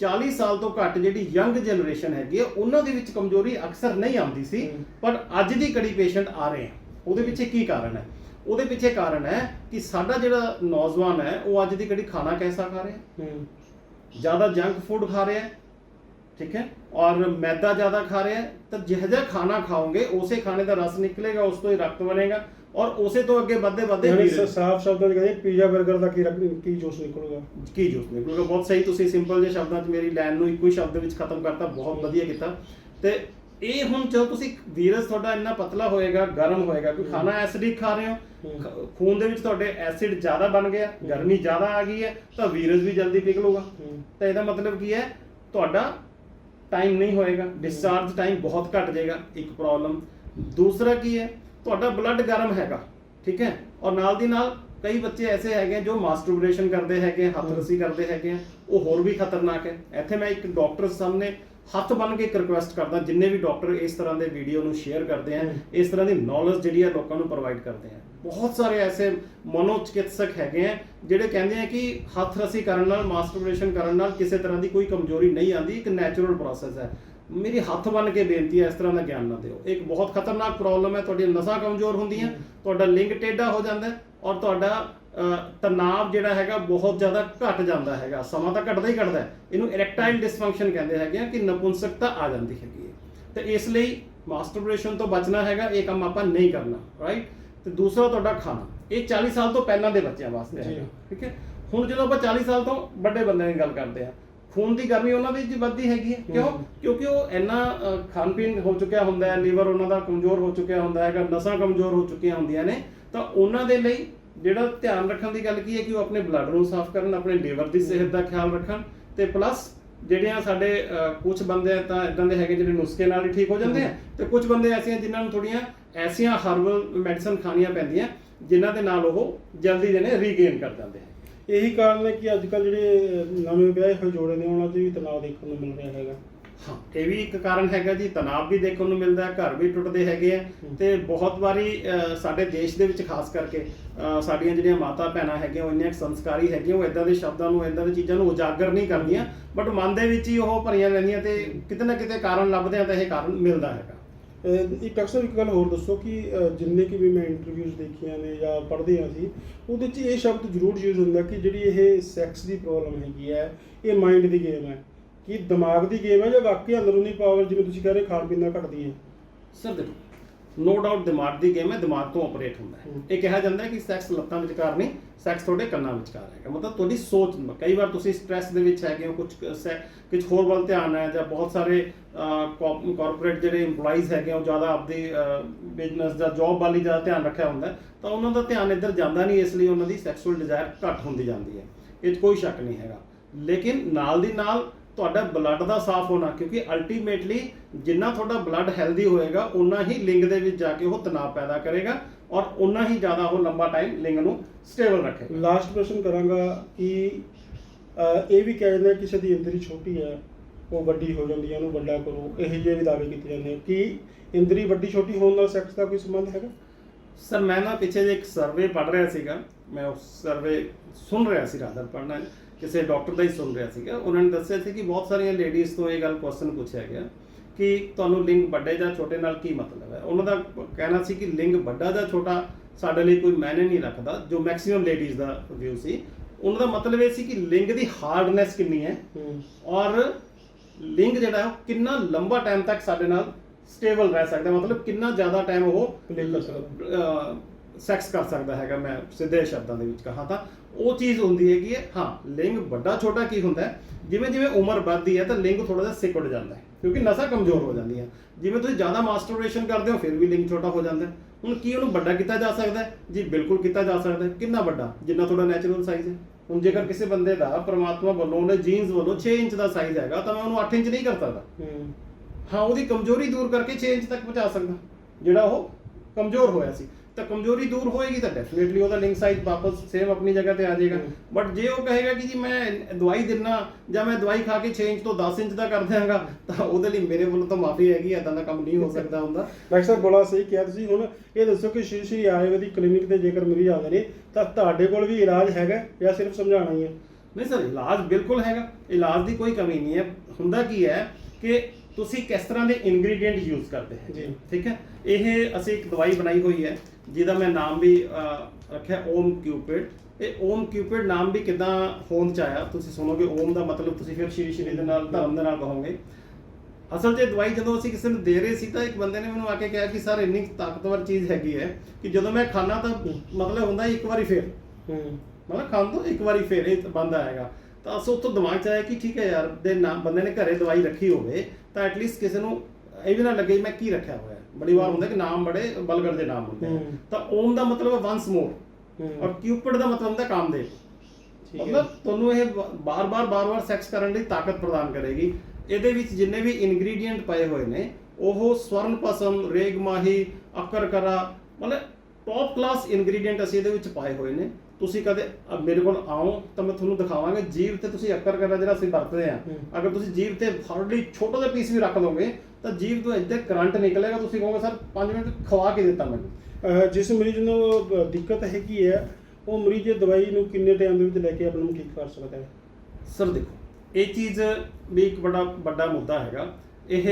40 ਸਾਲ ਤੋਂ ਘੱਟ ਜਿਹੜੀ ਯੰਗ ਜਨਰੇਸ਼ਨ ਹੈਗੀ ਆ ਉਹਨਾਂ ਦੇ ਵਿੱਚ ਕਮਜ਼ੋਰੀ ਅਕਸਰ ਨਹੀਂ ਆਉਂਦੀ ਸੀ। ਪਰ ਅੱਜ ਦੀ ਕੜੀ ਪੇਸ਼ੈਂਟ ਆ ਰਹੇ ਆ। ਉਹਦੇ ਪਿੱਛੇ ਕੀ ਕਾਰਨ ਹੈ? ਉਹਦੇ ਪਿੱਛੇ ਕਾਰਨ ਹੈ ਕਿ ਸਾਡਾ ਜਿਹੜਾ ਨੌਜਵਾਨ ਹੈ ਉਹ ਅੱਜ ਦੀ ਕੜੀ ਖਾਣਾ ਕੈਸਾ ਖਾ ਰਿਹਾ ਹੂੰ? ਜ਼ਿਆਦਾ ਜੰਕ ਫੂਡ ਖਾ ਰਿਹਾ ਹੈ ਠੀਕ ਹੈ? ਔਰ ਮੈਦਾ ਜ਼ਿਆਦਾ ਖਾ ਰਿਹਾ ਹੈ ਤਾਂ ਜਿਹੋ ਜਿਹਾ ਖਾਣਾ ਖਾਓਗੇ ਉਸੇ ਖਾਣੇ ਦਾ ਰਸ ਨਿਕਲੇਗਾ ਉਸ ਤੋਂ ਹੀ ਰਕਤ ਬਣੇਗਾ ਔਰ ਉਸੇ ਤੋਂ ਅੱਗੇ ਵੱਧਦੇ ਵੱਧਦੇ ਵੀਰ- ਸਾਫ਼ ਸ਼ਬਦਾਂ ਵਿੱਚ ਕਹਿੰਦੇ ਪੀਜ਼ਾ 버ਗਰ ਦਾ ਕੀ ਕੀ ਜੂਸ ਨਿਕਲੂਗਾ? ਕੀ ਜੂਸ ਨਿਕਲੂਗਾ? ਬਹੁਤ ਸਹੀ ਤੁਸੀਂ ਸਿੰਪਲ ਜਿਹੇ ਸ਼ਬਦਾਂ 'ਚ ਮੇਰੀ ਲਾਈਨ ਨੂੰ ਇੱਕੋ ਹੀ ਸ਼ਬਦ ਵਿੱਚ ਖਤਮ ਕਰਤਾ ਬਹੁਤ ਵਧੀਆ ਕੀਤਾ। ਤੇ ਇਹ ਹੁਣ ਜਦੋਂ ਤੁਸੀਂ ਵੀਰਸ ਤੁਹਾਡਾ ਇੰਨਾ ਪਤਲਾ ਹੋਏਗਾ ਗਰਮ ਹੋਏਗਾ ਕੋਈ ਖਾਣਾ ਐਸਿਡਿਕ ਖਾ ਰਹੇ ਹੋ ਖੂਨ ਦੇ ਵਿੱਚ ਤੁਹਾਡੇ ਐਸਿਡ ਜ਼ਿਆਦਾ ਬਣ ਗਿਆ ਗਰਮੀ ਜ਼ਿਆਦਾ ਆ ਗਈ ਹੈ ਤਾਂ ਵੀਰਸ ਵੀ ਜਲਦੀ ਪਿਘਲੂਗਾ। ਤਾਂ ਇਹਦਾ ਮਤਲਬ ਕੀ ਹੈ ਤੁਹਾਡਾ ਟਾਈਮ ਨਹੀਂ ਹੋਏਗਾ ਡਿਸਚਾਰਜ ਟਾਈਮ ਬਹੁਤ ਘਟ ਜਾਏਗਾ ਇੱਕ ਪ੍ਰੋਬਲਮ ਦੂਸਰਾ ਕੀ ਹੈ ਤੁਹਾਡਾ ਬਲੱਡ ਗਰਮ ਹੈਗਾ ਠੀਕ ਹੈ ਔਰ ਨਾਲ ਦੀ ਨਾਲ ਕਈ ਬੱਚੇ ਐਸੇ ਹੈਗੇ ਜੋ ਮਾਸਟਰਬੇਸ਼ਨ ਕਰਦੇ ਹੈਗੇ ਹੱਥ। ਰੱਸੀ ਕਰਦੇ ਹੈਗੇ ਆ, ਉਹ ਹੋਰ ਵੀ ਖਤਰਨਾਕ ਹੈ। ਇੱਥੇ ਮੈਂ ਇੱਕ ਡਾਕਟਰ ਸਾਹਮਣੇ ਹੱਥ ਬੰਨ ਕੇ ਇੱਕ ਰਿਕੁਐਸਟ ਕਰਦਾ ਜਿੰਨੇ ਵੀ ਡਾਕਟਰ ਇਸ ਤਰ੍ਹਾਂ ਦੇ ਵੀਡੀਓ ਨੂੰ ਸ਼ੇਅਰ ਕਰਦੇ ਆ। ਇਸ ਤਰ੍ਹਾਂ ਦੀ ਨੌਲੇਜ ਜਿਹੜੀ ਹੈ ਲੋਕਾਂ ਨੂੰ ਪ੍ਰੋਵਾਈਡ ਕਰਦੇ ਆ। ਬਹੁਤ ਸਾਰੇ ਐਸੇ ਮਨੋਚਿਕਿਤਸਕ ਹੈਗੇ ਆ ਜਿਹੜੇ ਕਹਿੰਦੇ ਆ ਕਿ ਹੱਥ ਰੱਸੀ ਕਰਨ ਨਾਲ ਮਾਸਟਰਬੇਸ਼ਨ ਕਰਨ ਨਾਲ ਕਿਸੇ ਤਰ੍ਹਾਂ ਦੀ ਕੋਈ ਕਮਜ਼ੋਰੀ ਨਹੀਂ ਆਉਂਦੀ ਇੱਕ ਨੈਚੁਰਲ ਪ੍ਰੋਸੈਸ ਹੈ। ਮੇਰੀ ਹੱਥ ਬੰਨ ਕੇ ਬੇਨਤੀ ਹੈ ਇਸ ਤਰ੍ਹਾਂ ਦਾ ਗਿਆਨ ਨਾ ਦਿਓ। ਇੱਕ ਬਹੁਤ ਖਤਰਨਾਕ ਪ੍ਰੋਬਲਮ ਹੈ ਤੁਹਾਡੀਆਂ ਨਸਾਂ ਕਮਜ਼ੋਰ ਹੁੰਦੀਆਂ ਤੁਹਾਡਾ ਲਿੰਗ ਟੇਢਾ ਹੋ ਜਾਂਦਾ ਔਰ ਤੁਹਾਡਾ ਤਣਾਅ ਜਿਹੜਾ ਹੈਗਾ ਬਹੁਤ ਜ਼ਿਆਦਾ ਘਟ ਜਾਂਦਾ ਹੈਗਾ। ਸਮਾਂ ਤਾਂ ਘਟਦਾ ਹੀ ਘਟਦਾ ਇਹਨੂੰ ਇਰੈਕਟਾਈਲ ਡਿਸਫੰਕਸ਼ਨ ਕਹਿੰਦੇ ਹੈਗੇ ਆ ਕਿ ਨਪੁੰਸਕਤਾ ਆ ਜਾਂਦੀ ਹੈਗੀ ਹੈ। ਤੇ ਇਸ ਲਈ ਮਾਸਟਰਬੇਸ਼ਨ ਤੋਂ ਬਚਣਾ ਹੈਗਾ ਇਹ ਕੰਮ ਆਪਾਂ ਨਹੀਂ ਕਰਨਾ ਰਾਈਟ ਤੇ ਦੂਸਰਾ ਤੁਹਾਡਾ ਖਾਣਾ। ਇਹ 40 ਸਾਲ ਤੋਂ ਪਹਿਲਾਂ ਦੇ ਬੱਚਿਆਂ ਵਾਸਤੇ। ਹੈ ਠੀਕ ਹੈ? ਹੁਣ ਜਦੋਂ ਆਪਾਂ 40 ਸਾਲ ਤੋਂ ਵੱਡੇ ਬੰਦਿਆਂ ਦੀ ਗੱਲ ਕਰਦੇ ਆ ਖੂਨ ਦੀ ਗਰਮੀ ਉਹਨਾਂ ਦੀ ਜੀ ਵੱਧਦੀ ਹੈਗੀ ਹੈ। ਕਿਉਂ। ਕਿਉਂਕਿ ਉਹ ਇੰਨਾ ਖਾਣ ਪੀਣ ਹੋ ਚੁੱਕਿਆ ਹੁੰਦਾ ਹੈ ਲੀਵਰ ਉਹਨਾਂ ਦਾ ਕਮਜ਼ੋਰ ਹੋ ਚੁੱਕਿਆ ਹੁੰਦਾ ਹੈਗਾ ਨਸਾਂ ਕਮਜ਼ੋਰ ਹੋ ਚੁੱਕੀਆਂ ਹੁੰਦੀਆਂ ਨੇ ਤਾਂ ਉਹਨਾਂ ਦੇ ਲਈ ਜਿਹੜਾ ਧਿਆਨ ਰੱਖਣ ਦੀ ਗੱਲ ਕੀ ਹੈ ਕਿ ਉਹ ਆਪਣੇ ਬਲੱਡ ਨੂੰ ਸਾਫ਼ ਕਰਨ, ਆਪਣੇ ਲੀਵਰ ਦੀ ਸਿਹਤ ਦਾ ਖਿਆਲ ਰੱਖਣ ਤੇ ਪਲੱਸ ਜਿਹੜੀਆਂ ਸਾਡੇ ਕੁਝ ਬੰਦੇ ਤਾਂ ਇਦਾਂ ਦੇ ਹੈਗੇ ਜਿਹੜੇ ਨੁਸਖੇ ਨਾਲ ਹੀ ਠੀਕ ਹੋ ਜਾਂਦੇ ਆ ਤੇ ਕੁਝ ਬੰਦੇ ਐਸੇ ਆ ਜਿਨ੍ਹਾਂ ਨੂੰ ਥੋੜੀਆਂ ਐਸੀਆਂ ਹਰਬਲ ਮੈਡੀਸਨ ਖਾਣੀਆਂ ਪੈਂਦੀਆਂ ਜਿਨ੍ਹਾਂ ਦੇ ਨਾਲ ਉਹ ਜਲਦੀ ਜਨੇ ਰੀਗੇਨ ਕਰ ਜਾਂਦੇ ਆ। ਇਹੀ ਕਾਰਨ ਹੈ ਕਿ ਅੱਜ ਕੱਲ ਜਿਹੜੇ ਨਵੇਂ ਵਿਆਹੇ ਹੋਏ ਜੋੜੇ ਨੇ, ਉਹਨਾਂ 'ਚ ਵੀ ਤਣਾਅ ਦੇਖਣ ਨੂੰ ਮਿਲ ਰਿਹਾ ਹੈਗਾ। ਇਹ ਵੀ ਇੱਕ ਕਾਰਨ ਹੈਗਾ ਜੀ ਤਣਾਅ ਵੀ ਦੇਖਣ ਨੂੰ ਮਿਲਦਾ ਹੈ ਘਰ ਵੀ ਟੁੱਟਦੇ ਹੈਗੇ ਆ। ਤੇ ਬਹੁਤ ਵਾਰੀ ਸਾਡੇ ਦੇਸ਼ ਦੇ ਵਿੱਚ ਖਾਸ ਕਰਕੇ ਸਾਡੀਆਂ ਜਿਹੜੀਆਂ ਮਾਤਾ ਭੈਣਾਂ ਹੈਗੀਆਂ ਉਹ ਇੰਨੀਆਂ ਸੰਸਕਾਰੀ ਹੈਗੀਆਂ ਉਹ ਇਦਾਂ ਦੇ ਸ਼ਬਦਾਂ ਨੂੰ ਇਦਾਂ ਦੀ ਚੀਜ਼ਾਂ ਨੂੰ ਉਜਾਗਰ ਨਹੀਂ ਕਰਦੀਆਂ। ਬਟ ਮਨ ਦੇ ਵਿੱਚ ਹੀ ਉਹ ਭਰੀਆਂ ਰਹਿੰਦੀਆਂ ਤੇ ਕਿਤੇ ਨਾ ਕਿਤੇ ਕਾਰਨ ਲੱਭਦੇ ਆ ਤਾਂ ਇਹ ਕਾਰਨ ਮਿਲਦਾ ਹੈਗਾ। ਅਹ ਇੱਕ ਅਕਸਰ ਇੱਕ ਗੱਲ ਹੋਰ ਦੱਸੋ ਕਿ ਜਿੰਨੇ ਕਿ ਵੀ ਮੈਂ ਇੰਟਰਵਿਊਜ਼ ਦੇਖੀਆਂ ਨੇ ਜਾਂ ਪੜ੍ਹਦੇ ਹਾਂ ਸੀ ਉਹਦੇ 'ਚ ਇਹ ਸ਼ਬਦ ਜ਼ਰੂਰ ਯੂਜ਼ ਹੁੰਦਾ ਕਿ ਜਿਹੜੀ ਇਹ ਸੈਕਸ ਦੀ ਪ੍ਰੋਬਲਮ ਹੈਗੀ ਹੈ ਇਹ ਮਾਈਂਡ ਦੀ ਗੇਮ ਹੈ। ਕਿ ਦਿਮਾਗ ਦੀ ਗੇਮ ਹੈ ਜਾਂ ਵਾਕਈ ਅੰਦਰੂਨੀ ਪਾਵਰ ਜਿਵੇਂ ਤੁਸੀਂ ਕਹਿ ਰਹੇ ਖਾਣ ਪੀਣ ਨਾਲ ਘਟਦੀ ਹੈ? ਸਰ ਦੇਖੋ ਨੋ ਡਾਊਟ ਦਿਮਾਗ ਦੀ ਗੇਮ ਹੈ ਦਿਮਾਗ ਤੋਂ ਆਪਰੇਟ ਹੁੰਦਾ ਹੈ। ਇਹ ਕਿਹਾ ਜਾਂਦਾ ਹੈ ਕਿ ਸੈਕਸ ਲੱਤਾਂ ਵਿਚਕਾਰ ਨਹੀਂ ਸੈਕਸ ਤੁਹਾਡੇ ਕੰਨਾਂ ਵਿਚਕਾਰ ਹੈਗਾ। ਮਤਲਬ ਤੁਹਾਡੀ ਸੋਚ ਕਈ ਵਾਰ ਤੁਸੀਂ ਸਟ੍ਰੈਸ ਦੇ ਵਿੱਚ ਹੈਗੇ ਹੋ ਕੁਝ ਕੁਝ ਹੋਰ ਵੱਲ ਧਿਆਨ ਹੈ ਜਾਂ ਬਹੁਤ ਸਾਰੇ ਕਾਰਪੋਰੇਟ ਜਿਹੜੇ EMPLOYEES ਹੈਗੇ ਉਹ ਜ਼ਿਆਦਾ ਆਪਦੀ ਬਿਜ਼ਨਸ ਜਾਂ ਜੌਬ ਵਾਲੀ ਜ਼ਿਆਦਾ ਧਿਆਨ ਰੱਖਿਆ ਹੁੰਦਾ ਹੈ, ਤਾਂ ਉਹਨਾਂ ਦਾ ਧਿਆਨ ਇੱਧਰ ਜਾਂਦਾ ਨਹੀਂ ਇਸ ਲਈ ਉਹਨਾਂ ਦੀ ਸੈਕਸੁਅਲ ਡਿਜ਼ਾਇਰ ਘੱਟ ਹੁੰਦੀ ਜਾਂਦੀ ਹੈ। ਇਹ ਕੋਈ ਸ਼ੱਕ ਨਹੀਂ ਹੈਗਾ। ਲੇਕਿਨ ਨਾਲ ਦੀ ਨਾਲ ਤੁਹਾਡਾ ਬਲੱਡ ਦਾ ਸਾਫ਼ ਹੋਣਾ ਕਿਉਂਕਿ ਅਲਟੀਮੇਟਲੀ ਜਿੰਨਾ ਤੁਹਾਡਾ ਬਲੱਡ ਹੈਲਦੀ ਹੋਏਗਾ ਉਨਾ ਹੀ ਲਿੰਗ ਦੇ ਵਿੱਚ ਜਾ ਕੇ ਉਹ ਤਣਾਅ ਪੈਦਾ ਕਰੇਗਾ ਔਰ ਉਨਾ ਹੀ ਜ਼ਿਆਦਾ ਉਹ ਲੰਬਾ ਟਾਈਮ ਲਿੰਗ ਨੂੰ ਸਟੇਬਲ ਰੱਖੇਗਾ। ਲਾਸਟ ਪ੍ਰਸ਼ਨ ਕਰਾਂਗਾ ਕਿ ਇਹ ਵੀ ਕਿਹਾ ਜਾਂਦਾ ਹੈ ਕਿਸੇ ਦੀ ਇੰਦਰੀ ਛੋਟੀ ਹੈ ਉਹ ਵੱਡੀ ਹੋ ਜਾਂਦੀ ਹੈ ਉਹਨੂੰ ਵੱਡਾ ਕਰੋ ਇਹੋ ਜਿਹੇ ਵੀ ਦਾਅਵੇ ਕੀਤੇ ਜਾਂਦੇ ਆ ਕਿ ਇੰਦਰੀ ਵੱਡੀ ਛੋਟੀ ਹੋਣ ਨਾਲ ਸੈਕਸ ਦਾ ਕੋਈ ਸੰਬੰਧ ਹੈਗਾ? ਸਰ ਮੈਂ ਨਾ ਪਿੱਛੇ ਜੇ ਇੱਕ ਸਰਵੇ ਪੜ੍ਹ ਰਿਹਾ ਸੀਗਾ ਮੈਂ ਉਸ ਸਰਵੇ ਸੁਣ ਰਿਹਾ ਸੀ ਰਾਦਰ ਪੜ੍ਹਨਾ ਕਿਸੇ ਡਾਕਟਰ ਦਾ ਹੀ ਸੁਣ ਰਿਹਾ ਸੀਗਾ। ਉਹਨਾਂ ਨੇ ਦੱਸਿਆ ਸੀ ਕਿ ਬਹੁਤ ਸਾਰੀਆਂ ਲੇਡੀਜ਼ ਤੋਂ ਇਹ ਗੱਲ ਕੁਐਸਚਨ ਪੁੱਛਿਆ ਗਿਆ ਕਿ ਤੁਹਾਨੂੰ ਲਿੰਗ ਵੱਡੇ ਜਾਂ ਛੋਟੇ ਨਾਲ ਕੀ ਮਤਲਬ ਹੈ? ਉਹਨਾਂ ਦਾ ਕਹਿਣਾ ਸੀ ਕਿ ਲਿੰਗ ਵੱਡਾ ਜਾਂ ਛੋਟਾ ਸਾਡੇ ਲਈ ਕੋਈ ਮਾਇਨੇ ਨਹੀਂ ਰੱਖਦਾ ਜੋ ਮੈਕਸਿਮਮ ਲੇਡੀਜ਼ ਦਾ ਵਿਊ ਸੀ। ਉਹਨਾਂ ਦਾ ਮਤਲਬ ਇਹ ਸੀ ਕਿ ਲਿੰਗ ਦੀ ਹਾਰਡਨੈਸ ਕਿੰਨੀ ਹੈ ਔਰ ਲਿੰਗ ਜਿਹੜਾ ਹੈ ਉਹ ਕਿੰਨਾ ਲੰਬਾ ਟਾਈਮ ਤੱਕ ਸਾਡੇ ਨਾਲ ਸਟੇਬਲ ਰਹਿ ਸਕਦਾ ਮਤਲਬ ਕਿੰਨਾ ਜ਼ਿਆਦਾ ਟਾਈਮ ਉਹ। ਸੈਕਸ ਕਰ ਸਕਦਾ ਹੈਗਾ। ਮੈਂ ਸਿੱਧੇ ਸ਼ਬਦਾਂ ਦੇ ਵਿੱਚ ਕਹਾਂ ਤਾਂ ਉਹ ਚੀਜ਼ ਹੁੰਦੀ ਹੈਗੀ ਹੈ ਹਾਂ ਲਿੰਗ ਵੱਡਾ ਛੋਟਾ ਕੀ ਹੁੰਦਾ ਹੈ? ਜਿਵੇਂ ਜਿਵੇਂ ਉਮਰ ਵੱਧਦੀ ਹੈ ਤਾਂ ਲਿੰਗ ਥੋੜਾ ਜਿਹਾ ਸਿਕੜ ਜਾਂਦਾ ਹੈ ਕਿਉਂਕਿ ਨਸਾਂ ਕਮਜ਼ੋਰ ਹੋ ਜਾਂਦੀਆਂ ਜਿਵੇਂ ਤੁਸੀਂ ਜ਼ਿਆਦਾ ਮਾਸਟਰਬੇਸ਼ਨ ਕਰਦੇ ਹੋ ਫਿਰ ਵੀ ਲਿੰਗ ਛੋਟਾ ਹੋ ਜਾਂਦਾ ਹੈ। ਹੁਣ ਕੀ ਉਹਨੂੰ ਵੱਡਾ ਕੀਤਾ ਜਾ ਸਕਦਾ ਹੈ? ਜੀ ਬਿਲਕੁਲ ਕੀਤਾ ਜਾ ਸਕਦਾ ਹੈ। ਕਿੰਨਾ ਵੱਡਾ? ਜਿੰਨਾ ਤੁਹਾਡਾ ਨੈਚੁਰਲ ਸਾਈਜ਼ ਹੈ। ਹੁਣ ਜੇਕਰ ਕਿਸੇ ਬੰਦੇ ਦਾ ਪ੍ਰਮਾਤਮਾ ਵੱਲੋਂ ਉਹਨੇ ਜੀਨਸ ਵੱਲੋਂ 6 ਇੰਚ ਦਾ ਸਾਈਜ਼ ਹੈਗਾ ਤਾਂ ਮੈਂ ਉਹਨੂੰ 8 ਇੰਚ ਨਹੀਂ ਕਰ ਸਕਦਾ। ਹੂੰ। ਹਾਂ ਉਹਦੀ ਕਮਜ਼ੋਰੀ ਦੂਰ ਕਰਕੇ 6 ਇੰਚ ਤੱਕ ਪਹੁੰਚਾ ਸਕਦਾ। ਜਿਹੜਾ ਉਹ ਕਮਜ਼ੋਰ ਹੋਇਆ ਸੀ। ਤਾਂ ਕਮਜ਼ੋਰੀ ਦੂਰ ਹੋਏਗੀ ਤਾਂ ਡੈਫੀਨਿਟਲੀ ਉਹਦਾ ਲਿੰਕ ਸਾਈਜ਼ ਵਾਪਸ ਸੇਮ ਆਪਣੀ ਜਗ੍ਹਾ ਤੇ ਆ ਜਾਏਗਾ। ਬਟ ਜੇ ਉਹ ਕਹੇਗਾ ਕਿ ਜੀ ਮੈਂ ਦਵਾਈ ਦਿੰਨਾ ਜਾਂ ਮੈਂ ਦਵਾਈ ਖਾ ਕੇ 6 ਇੰਚ ਤੋਂ 10 ਇੰਚ ਦਾ ਕਰ ਦਿਆਂਗਾ ਤਾਂ ਉਹਦੇ ਲਈ ਮੇਰੇ ਵੱਲੋਂ ਤਾਂ ਮਾਫੀ ਹੈਗੀ ਐਦਾਂ ਦਾ ਕੰਮ ਨਹੀਂ ਹੋ ਸਕਦਾ ਹੁੰਦਾ। ਡਾਕਟਰ ਸਾਹਿਬ ਬੋਲਾ ਸਹੀ ਕਿਹਾ ਤੁਸੀਂ ਹੁਣ ਇਹ ਦੱਸੋ ਕਿ ਸ਼੍ਰੀ ਸ਼੍ਰੀ ਆਯੁਰਵੈਦਿਕ ਕਲੀਨਿਕ ਤੇ ਜੇਕਰ ਮਰੀਜ਼ ਆਉਂਦੇ ਨੇ ਤਾਂ ਤੁਹਾਡੇ ਕੋਲ ਵੀ ਇਲਾਜ ਹੈਗਾ ਜਾਂ ਸਿਰਫ ਸਮਝਾਉਣਾ ਹੀ ਹੈ? ਨਹੀਂ ਸਰ ਇਲਾਜ ਬਿਲਕੁਲ ਹੈਗਾ। ਇਲਾਜ ਦੀ ਕੋਈ ਕਮੀ ਨਹੀਂ ਹੈ। ਹੁੰਦਾ ਕੀ ਹੈ ਕਿ ਤੁਸੀਂ ਕਿਸ ਤਰ੍ਹਾਂ ਦੇ ਇਨਗਰੀਡੀਐਂਟ ਯੂਜ਼ ਕਰਦੇ ਹੈ? ਜੀ। ਠੀਕ ਹੈ? ਇਹ ਅਸੀਂ ਇੱਕ ਦਵਾਈ ਬਣਾਈ ਹੋਈ ਹੈ ਜਿਹਦਾ ਮੈਂ ਨਾਮ ਵੀ ਰੱਖਿਆ ਓਮ ਕਿਊਪਿਡ ਇਹ ਓਮ ਕਿਊਪਿਡ ਨਾਮ ਵੀ ਕਿਦਾਂ ਹੋਂਦ ਚ ਆਇਆ? ਤੁਸੀਂ ਸੁਣੋਗੇ ਓਮ ਦਾ ਮਤਲਬ ਤੁਸੀਂ ਫਿਰ ਸ਼੍ਰੀ ਸ਼੍ਰੀ ਦੇ ਨਾਲ ਧਰਮ ਦੇ ਨਾਲ ਕਹੋਗੇ। ਅਸਲ ਇਹ ਦਵਾਈ ਜਦੋਂ ਅਸੀਂ ਕਿਸੇ ਨੂੰ ਦੇ ਰਹੇ ਸੀ ਤਾਂ ਇੱਕ ਬੰਦੇ ਨੇ ਮੈਨੂੰ ਆ ਕੇ ਕਿਹਾ ਕਿ ਸਰ ਇੰਨੀ ਤਾਕਤਵਰ ਚੀਜ਼ ਹੈਗੀ ਹੈ ਕਿ ਜਦੋਂ ਮੈਂ ਖਾਣਾ ਤਾਂ ਮਤਲਬ ਹੁੰਦਾ ਇੱਕ ਵਾਰੀ ਫੇਰ। ਹੂੰ। ਮਤਲਬ ਖਾਣ ਤੋਂ ਇੱਕ ਵਾਰੀ ਫੇਰ ਇਹ ਬੰਦ ਆਏਗਾ। ਤਾਂ ਅਸੋ ਤੋਂ ਦਿਮਾਗ ਚ ਆਇਆ ਕਿ ਠੀਕ ਹੈ ਯਾਰ ਦੇ ਨਾਮ ਬੰਦੇ ਨੇ ਘਰੇ ਦਵਾਈ ਰੱਖੀ ਹੋਵੇ ਤਾਂ ਐਟਲੀਸਟ ਕਿਸੇ ਨੂੰ ਇਹ ਵੀ ਨਾ ਲੱਗੇ ਮੈਂ ਕੀ ਰੱਖਿਆ ਹੋਇਆ। ਬੜੀ ਵਾਰ ਹੁੰਦਾ ਕਿ ਨਾਮ ਬੜੇ ਬਲਗੜ ਦੇ ਨਾਮ ਹੁੰਦੇ ਆ। ਤਾਂ ਓਮ ਦਾ ਮਤਲਬ ਹੈ ਵਾਂਸ ਮੋਰ ਔਰ ਕਿਊਪਿਡ ਦਾ ਮਤਲਬ ਹੁੰਦਾ ਠੀਕ ਹੈ। ਮਤਲਬ ਤੁਹਾਨੂੰ ਇਹ ਬਾਰ-ਬਾਰ ਬਾਰ-ਬਾਰ ਸੈਕਸ ਕਰਨ ਲਈ ਤਾਕਤ ਪ੍ਰਦਾਨ ਕਰੇਗੀ। ਇਹਦੇ ਵਿੱਚ ਜਿੰਨੇ ਵੀ ਇਨਗਰੀਡੀਐਂਟ ਪਏ ਹੋਏ ਨੇ ਉਹ ਸਵਰਨ ਪਸਮ ਰੇਗ ਮਾਹੀ ਅਕਰ ਕਰਾ ਮਤਲਬ ਟੌਪ ਕਲਾਸ ਇਨਗਰੀਡੀਐਂਟ ਅਸੀਂ ਇਹਦੇ ਵਿੱਚ ਪਾਏ ਹੋਏ ਨੇ। ਤੁਸੀਂ ਕਦੇ ਮੇਰੇ ਕੋਲ ਆਓ ਤਾਂ ਮੈਂ ਤੁਹਾਨੂੰ ਦਿਖਾਵਾਂਗਾ ਜੀਵ ਤੇ ਤੁਸੀਂ ਅਕਰ ਕਰਾ ਜਿਹੜਾ ਅਸੀਂ ਵਰਤਦੇ ਆ। ਅਗਰ ਤੁਸੀਂ ਜੀਵ ਤੇ ਹਾਰਡਲੀ ਛੋਟਾ ਜਿਹਾ ਪੀਸ ਵੀ ਰੱਖ ਦੋਗੇ ਤਾਂ ਜੀਵ ਤੋਂ ਇੱਥੇ ਕਰੰਟ ਨਿਕਲੇਗਾ ਤੁਸੀਂ ਕਹੋਗੇ ਸਰ 5 ਮਿੰਟ ਖਵਾ ਕੇ ਦਿੱਤਾ ਮੈਨੂੰ। ਜਿਸ ਮਰੀਜ਼ ਨੂੰ ਦਿੱਕਤ ਹੈਗੀ ਹੈ ਉਹ ਮਰੀਜ਼ ਦਵਾਈ ਨੂੰ ਕਿੰਨੇ ਟਾਈਮ ਦੇ ਵਿੱਚ ਲੈ ਕੇ ਆਪਣੇ ਨੂੰ ਠੀਕ ਕਰ ਸਕਦਾ ਹੈ? ਸਰ ਦੇਖੋ ਇਹ ਚੀਜ਼ ਵੀ ਇੱਕ ਬੜਾ ਵੱਡਾ ਮੁੱਦਾ ਹੈਗਾ। ਇਹ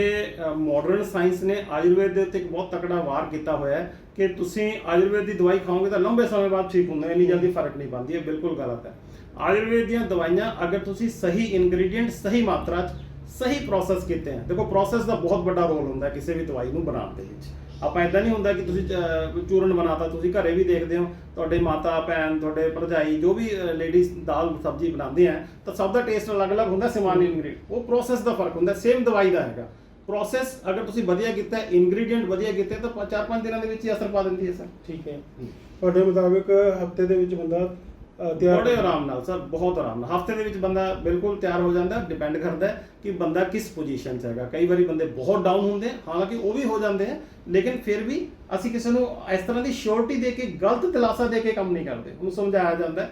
ਮਾਡਰਨ ਸਾਇੰਸ ਨੇ ਆਯੁਰਵੇਦ ਦੇ ਉੱਤੇ ਇੱਕ ਬਹੁਤ ਤਕੜਾ ਵਾਰ ਕੀਤਾ ਹੋਇਆ ਹੈ ਕਿ ਤੁਸੀਂ ਆਯੁਰਵੇਦ ਦੀ ਦਵਾਈ ਖਾਓਗੇ ਤਾਂ ਲੰਬੇ ਸਮੇਂ ਬਾਅਦ ਠੀਕ ਹੁੰਦੇ ਹੈ ਇੰਨੀ ਜਲਦੀ ਫ਼ਰਕ ਨਹੀਂ ਪੈਂਦੀ, ਇਹ ਬਿਲਕੁਲ ਗਲਤ ਹੈ। ਆਯੁਰਵੇਦ ਦੀਆਂ ਦਵਾਈਆਂ ਅਗਰ ਤੁਸੀਂ ਸਹੀ ਇਨਗਰੀਡੀਐਂਟ ਸਹੀ ਮਾਤਰਾ 'ਚ, ਸਹੀ ਪ੍ਰੋਸੈਸ ਕੀਤੇ ਹਨ ਦੇਖੋ ਪ੍ਰੋਸੈਸ ਦਾ ਬਹੁਤ ਵੱਡਾ ਰੋਲ ਹੁੰਦਾ ਕਿਸੇ ਵੀ ਦਵਾਈ ਨੂੰ ਬਣਾਉਣ ਦੇ ਵਿੱਚ। ਆਪਾਂ ਇਦਾਂ ਨਹੀਂ ਹੁੰਦਾ ਕਿ ਤੁਸੀਂ ਅਹ, ਚੂਰਨ ਬਣਾਤਾ ਤੁਸੀਂ ਘਰੇ ਵੀ ਦੇਖਦੇ ਹੋ ਤੁਹਾਡੇ ਮਾਤਾ ਭੈਣ ਤੁਹਾਡੇ ਭਰਜਾਈ ਜੋ ਵੀ ਲੇਡੀਜ਼ ਦਾਲ ਸਬਜ਼ੀ ਬਣਾਉਂਦੇ ਆ ਤਾਂ ਸਭ ਦਾ ਟੇਸਟ ਅਲੱਗ-ਅਲੱਗ ਹੁੰਦਾ ਸਮਾਨ ਇਨਗਰੀਡੀਐਂਟ ਉਹ ਪ੍ਰੋਸੈਸ ਦਾ ਫ਼ਰਕ ਹੁੰਦਾ ਸੇਮ ਦਵਾਈ ਦਾ ਹੈਗਾ। ਪ੍ਰੋਸੈਸ ਅਗਰ ਤੁਸੀਂ ਵਧੀਆ ਕੀਤਾ ਇਨਗਰੀਡੀਐਂਟ ਵਧੀਆ ਕੀਤੇ ਤਾਂ 4-5 ਦਿਨਾਂ ਦੇ ਵਿੱਚ ਹੀ ਅਸਰ ਪਾ ਦਿੰਦੀ ਹੈ ਸਰ ਠੀਕ ਹੈ। ਤੁਹਾਡੇ ਮੁਤਾਬਿਕ ਹਫ਼ਤੇ ਦੇ ਵਿੱਚ ਬੰਦਾ ਤਿਆਰ ਬੜੇ ਆਰਾਮ ਨਾਲ ਸਰ ਬਹੁਤ ਆਰਾਮ ਨਾਲ। ਹਫ਼ਤੇ ਦੇ ਵਿੱਚ ਬੰਦਾ ਬਿਲਕੁਲ ਤਿਆਰ ਹੋ ਜਾਂਦਾ ਡਿਪੈਂਡ ਕਰਦਾ ਹੈ ਕਿ ਬੰਦਾ ਕਿਸ ਪੋਜੀਸ਼ਨ 'ਚ ਹੈਗਾ। ਕਈ ਵਾਰੀ ਬੰਦੇ ਬਹੁਤ ਡਾਊਨ ਹੁੰਦੇ ਹਾਲਾਂਕਿ ਉਹ ਵੀ ਹੋ ਜਾਂਦੇ ਆ ਲੇਕਿਨ ਫਿਰ ਵੀ ਅਸੀਂ ਕਿਸੇ ਨੂੰ ਇਸ ਤਰ੍ਹਾਂ ਦੀ ਸ਼ੋਰਟੀ ਦੇ ਕੇ ਗਲਤ ਦਿਲਾਸਾ ਦੇ ਕੇ ਕੰਮ ਨਹੀਂ ਕਰਦੇ। ਉਹਨੂੰ ਸਮਝਾਇਆ ਜਾਂਦਾ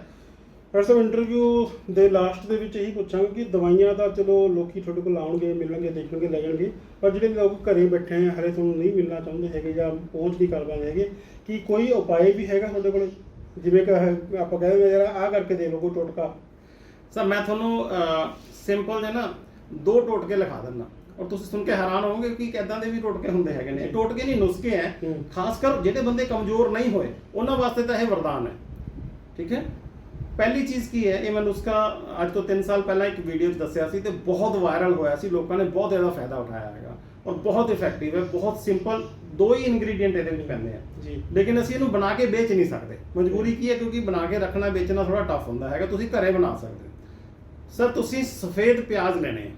ਡਾਕਟਰ ਸਾਹਿਬ ਇੰਟਰਵਿਊ ਦੇ ਲਾਸਟ ਦੇ ਵਿੱਚ ਇਹੀ ਪੁੱਛਾਂਗੇ ਕਿ ਦਵਾਈਆਂ ਤਾਂ ਚਲੋ ਲੋਕੀ ਤੁਹਾਡੇ ਕੋਲ ਆਉਣਗੇ ਮਿਲਣਗੇ ਦੇਖਣਗੇ ਲੈ ਜਾਣਗੇ ਪਰ ਜਿਹੜੇ ਲੋਕ ਘਰੇ ਬੈਠੇ ਆ ਹਰੇ ਤੁਹਾਨੂੰ ਨਹੀਂ ਮਿਲਣਾ ਚਾਹੁੰਦੇ ਹੈਗੇ ਜਾਂ ਪਹੁੰਚ ਨਹੀਂ ਕਰ ਪਾਉਂਦੇ ਹੈਗੇ ਕੀ ਕੋਈ ਉਪਾਅ ਵੀ ਹੈਗਾ ਤੁਹਾਡੇ ਕੋਲ? ਜਿਵੇਂ ਕਿ ਆਪਾਂ ਕਹਿੰਦੇ ਜਰਾ ਆਹ ਕਰਕੇ ਦੇ ਲਓ ਕੋਈ ਟੋਟਕਾ। ਸਰ ਮੈਂ ਤੁਹਾਨੂੰ ਸਿੰਪਲ ਜਿਹਾ ਨਾ ਦੋ ਟੋਟਕੇ ਲਿਖਾ ਦਿੰਦਾ। ਔਰ ਤੁਸੀਂ ਸੁਣ ਕੇ ਹੈਰਾਨ ਹੋਵੋਗੇ ਕਿ ਕਿਦਾਂ ਦੇ ਵੀ ਟੋਟਕੇ ਹੁੰਦੇ ਹੈਗੇ ਨੇ। ਇਹ ਟੋਟਕੇ ਨਹੀਂ ਨੁਸਖੇ ਹੂੰ। ਖਾਸ ਕਰ ਜਿਹੜੇ ਬੰਦੇ ਕਮਜ਼ੋਰ ਨਹੀਂ ਹੋਏ ਉਹਨਾਂ ਵਾਸਤੇ ਤਾਂ ਇਹ ਵਰਦਾਨ ਹੈ ਠੀਕ ਹੈ ਪਹਿਲੀ ਚੀਜ਼ ਕੀ ਹੈ ਇਹ ਮੈਂ ਨੁਸਖਾ ਅੱਜ ਤੋਂ 3 ਸਾਲ ਪਹਿਲਾਂ ਇੱਕ ਵੀਡੀਓ 'ਚ ਦੱਸਿਆ ਸੀ ਤੇ ਬਹੁਤ ਵਾਇਰਲ ਹੋਇਆ ਸੀ। ਲੋਕਾਂ ਨੇ ਬਹੁਤ ਜ਼ਿਆਦਾ ਫਾਇਦਾ ਉਠਾਇਆ ਹੈਗਾ। ਔਰ ਬਹੁਤ ਇਫੈਕਟਿਵ ਹੈ ਬਹੁਤ ਸਿੰਪਲ ਦੋ ਹੀ ਇਨਗਰੀਡੀਐਂਟ ਇਹਦੇ ਵਿੱਚ ਪੈਂਦੇ ਆ। ਜੀ। ਲੇਕਿਨ ਅਸੀਂ ਇਹਨੂੰ ਬਣਾ ਕੇ ਵੇਚ ਨਹੀਂ ਸਕਦੇ। ਮਜਬੂਰੀ ਕੀ ਹੈ? ਕਿਉਂਕਿ ਬਣਾ ਕੇ ਰੱਖਣਾ ਵੇਚਣਾ ਥੋੜਾ ਟਫ ਹੁੰਦਾ ਹੈਗਾ। ਤੁਸੀਂ ਘਰੇ ਬਣਾ ਸਕਦੇ ਹੋ। ਸਰ ਤੁਸੀਂ ਸਫੇਦ ਪਿਆਜ਼ ਲੈਣੇ ਆ।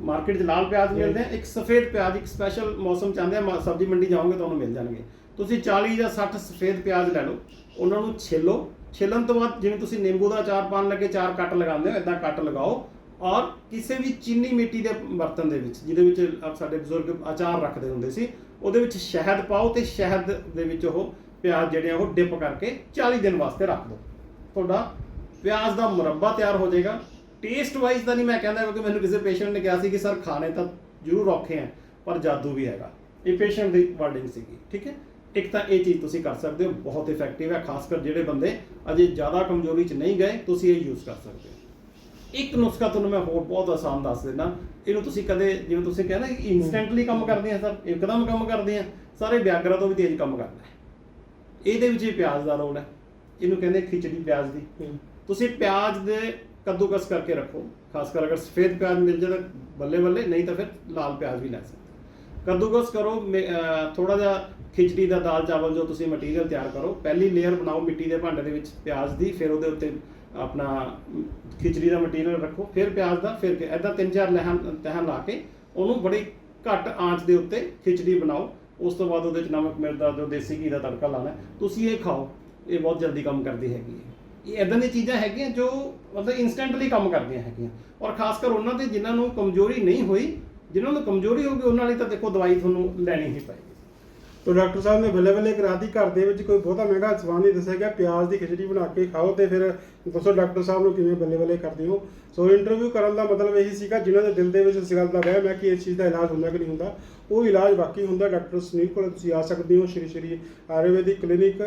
ਮਾਰਕੀਟ 'ਚ ਲਾਲ ਪਿਆਜ਼। ਮਿਲਦੇ ਆ ਇੱਕ ਸਫੇਦ ਪਿਆਜ਼ ਇੱਕ ਸਪੈਸ਼ਲ ਮੌਸਮ ਚਾਹੁੰਦੇ ਆ ਸਬਜ਼ੀ ਮੰਡੀ ਜਾਓਗੇ ਤੁਹਾਨੂੰ ਮਿਲ ਜਾਣਗੇ। ਤੁਸੀਂ 40 ਜਾਂ 60 ਸਫੇਦ ਪਿਆਜ਼ ਲੈ ਲਓ ਉਹਨਾਂ ਨੂੰ ਛਿੱਲੋ। ਛਿੱਲਣ ਤੋਂ ਬਾਅਦ ਜਿਵੇਂ ਤੁਸੀਂ ਨਿੰਬੂ ਦਾ ਅਚਾਰ ਪਾਣ ਲੱਗੇ ਚਾਰ ਕੱਟ ਲਗਾਉਂਦੇ ਹੋ ਇਦਾਂ ਕੱਟ ਲਗਾਓ। ਔਰ ਕਿਸੇ ਵੀ ਚੀਨੀ ਮਿੱਟੀ ਦੇ ਬਰਤਨ ਦੇ ਵਿੱਚ ਜਿਹਦੇ ਵਿੱਚ ਸਾਡੇ ਬਜ਼ੁਰਗ ਅਚਾਰ ਰੱਖਦੇ ਹੁੰਦੇ ਸੀ ਉਹਦੇ ਵਿੱਚ ਸ਼ਹਿਦ ਪਾਓ ਤੇ ਸ਼ਹਿਦ ਦੇ ਵਿੱਚ ਉਹ ਪਿਆਜ਼ ਜਿਹੜੇ ਆ ਉਹ ਡਿਪ ਕਰਕੇ 40 ਦਿਨ ਵਾਸਤੇ ਰੱਖ ਦਿਓ। ਤੁਹਾਡਾ ਪਿਆਜ਼ ਦਾ ਮੁਰੱਬਾ ਤਿਆਰ ਹੋ ਜਾਏਗਾ। ਟੇਸਟ ਵਾਈਜ਼ ਤਾਂ ਨਹੀਂ ਮੈਂ ਕਹਿੰਦਾ ਕਿਉਂਕਿ ਮੈਨੂੰ ਕਿਸੇ ਪੇਸ਼ੈਂਟ ਨੇ ਕਿਹਾ ਸੀ ਕਿ ਸਰ ਖਾਣੇ ਤਾਂ ਜ਼ਰੂਰ ਔਖੇ ਆ, ਪਰ ਜਾਦੂ ਵੀ ਹੈਗਾ। ਇਹ ਪੇਸ਼ੈਂਟ ਦੀ ਵਰਡਿੰਗ ਸੀਗੀ, ਠੀਕ ਹੈ? ਇੱਕ ਤਾਂ ਇਹ ਚੀਜ਼ ਤੁਸੀਂ ਕਰ ਸਕਦੇ ਹੋ, ਬਹੁਤ ਇਫੈਕਟਿਵ ਹੈ, ਖਾਸ ਕਰ ਜਿਹੜੇ ਬੰਦੇ ਅਜੇ ਜ਼ਿਆਦਾ ਕਮਜ਼ੋਰੀ 'ਚ ਨਹੀਂ ਗਏ, ਤੁਸੀਂ ਇਹ ਯੂਜ਼ ਕਰ ਸਕਦੇ ਹੋ। ਇੱਕ ਨੁਸਖਾ ਤੁਹਾਨੂੰ ਮੈਂ ਹੋਰ ਬਹੁਤ ਆਸਾਨ ਦੱਸ ਦਿੰਦਾ। ਇਹਨੂੰ ਤੁਸੀਂ ਕਦੇ ਜਿਵੇਂ ਤੁਸੀਂ ਕਹਿੰਦਾ ਇਨਸਟੈਂਟਲੀ ਕੰਮ ਕਰਦੇ ਆ ਸਰ ਇੱਕਦਮ ਕੰਮ ਕਰਦੇ ਆ ਸਾਰੇ ਵਿਆਗਰਾ ਤੋਂ ਵੀ ਤੇਜ਼ ਕੰਮ ਕਰਦਾ ਇਹਦੇ ਵਿੱਚ ਵੀ ਪਿਆਜ਼ ਦਾ ਰੋਲ ਹੈ। ਇਹਨੂੰ ਕਹਿੰਦੇ ਖਿਚੜੀ ਪਿਆਜ਼ ਦੀ। ਤੁਸੀਂ ਪਿਆਜ਼ ਦੇ ਕੱਦੂਕਸ ਕਰਕੇ ਰੱਖੋ। ਖਾਸ ਕਰ ਅਗਰ ਸਫੇਦ ਪਿਆਜ਼ ਮਿਲ ਜਾਏ ਤਾਂ ਬੱਲੇ ਬੱਲੇ ਨਹੀਂ ਤਾਂ ਫਿਰ ਲਾਲ ਪਿਆਜ਼ ਵੀ ਲੈ ਸਕਦੇ। ਕੱਦੂਕਸ ਕਰੋ ਥੋੜਾ ਜਿਹਾ ਖਿਚੜੀ ਦਾ ਦਾਲ ਚਾਵਲ ਜੋ ਤੁਸੀਂ ਮਟੀਰੀਅਲ ਤਿਆਰ ਕਰੋ ਪਹਿਲੀ ਲੇਅਰ ਬਣਾਓ ਮਿੱਟੀ ਦੇ ਭਾਂਡੇ ਦੇ ਵਿੱਚ ਪਿਆਜ਼ ਦੀ ਫਿਰ ਉਹਦੇ ਉੱਤੇ ਆਪਣਾ ਖਿਚੜੀ ਦਾ ਮਟੀਰੀਅਲ ਰੱਖੋ, ਫਿਰ ਪਿਆਜ਼ ਦਾ, ਫਿਰ ਐਦਾਂ ਤਿੰਨ ਚਾਰ ਲਹਿਣ ਤਹਿ ਲਾ ਕੇ ਉਹਨੂੰ ਬੜੀ ਘੱਟ ਆਂਚ ਦੇ ਉੱਤੇ ਖਿਚੜੀ ਬਣਾਓ। ਉਸ ਤੋਂ ਬਾਅਦ ਉਹਦੇ ਵਿੱਚ ਨਮਕ, ਮਿਰਚ ਦਾ, ਜੋ ਦੇਸੀ ਘੀ ਦਾ ਤੜਕਾ ਲਾਣਾ ਤੁਸੀਂ ਇਹ ਖਾਓ। ਇਹ ਬਹੁਤ ਜਲਦੀ ਕੰਮ ਕਰਦੀ ਹੈਗੀ ਹੈ। ਇਹ ਇਦਾਂ ਦੀਆਂ ਚੀਜ਼ਾਂ ਹੈਗੀਆਂ ਜੋ ਮਤਲਬ ਇਨਸਟੈਂਟਲੀ ਕੰਮ ਕਰਦੀਆਂ ਹੈਗੀਆਂ। ਔਰ ਖਾਸ ਕਰ ਉਹਨਾਂ ਤੇ ਜਿਨ੍ਹਾਂ ਨੂੰ ਕਮਜ਼ੋਰੀ ਨਹੀਂ ਹੋਈ, ਜਿਨ੍ਹਾਂ ਨੂੰ ਕਮਜ਼ੋਰੀ ਹੋ ਗਈ, ਉਹਨਾਂ ਲਈ ਤਾਂ ਦੇਖੋ ਦਵਾਈ ਤੁਹਾਨੂੰ ਲੈਣੀ ਹੀ ਪਏਗੀ। ਤਾਂ ਡਾਕਟਰ ਸਾਹਿਬ ਨੇ ਬੱਲੇ ਬੱਲੇ ਕਰਾਤੀ ਘਰ ਦੇ ਵਿੱਚ ਕੋਈ ਬਹੁਤਾ ਮਹਿੰਗਾ ਸਮਾਨ ਨਹੀਂ ਦੱਸਿਆ ਗਿਆ। ਪਿਆਜ਼ ਦੀ ਖਿਚੜੀ ਬਣਾ ਕੇ ਖਾਓ ਤੇ ਫਿਰ ਦੱਸੋ ਡਾਕਟਰ ਸਾਹਿਬ ਨੂੰ ਕਿਵੇਂ ਬੱਲੇ ਬੱਲੇ ਕਰਦੇ ਹੋ। ਸੋ ਇੰਟਰਵਿਊ ਕਰਨ ਦਾ ਮਤਲਬ ਇਹੀ ਸੀਗਾ, ਜਿਨ੍ਹਾਂ ਦੇ ਦਿਲ ਦੇ ਵਿੱਚ ਇਸ ਗੱਲ ਦਾ ਵਹਿਮ ਹੈ ਕਿ ਇਸ ਚੀਜ਼ ਦਾ ਇਲਾਜ ਹੁੰਦਾ ਕਿ ਨਹੀਂ ਹੁੰਦਾ। ਉਹ ਇਲਾਜ ਬਾਕੀ ਹੁੰਦਾ, ਡਾਕਟਰ ਸੁਨੀਲ ਕੋਲ ਤੁਸੀਂ ਆ ਸਕਦੇ ਹੋ, ਸ਼੍ਰੀ ਸ਼੍ਰੀ ਆਯੁਰਵੈਦਿਕ ਕਲੀਨਿਕ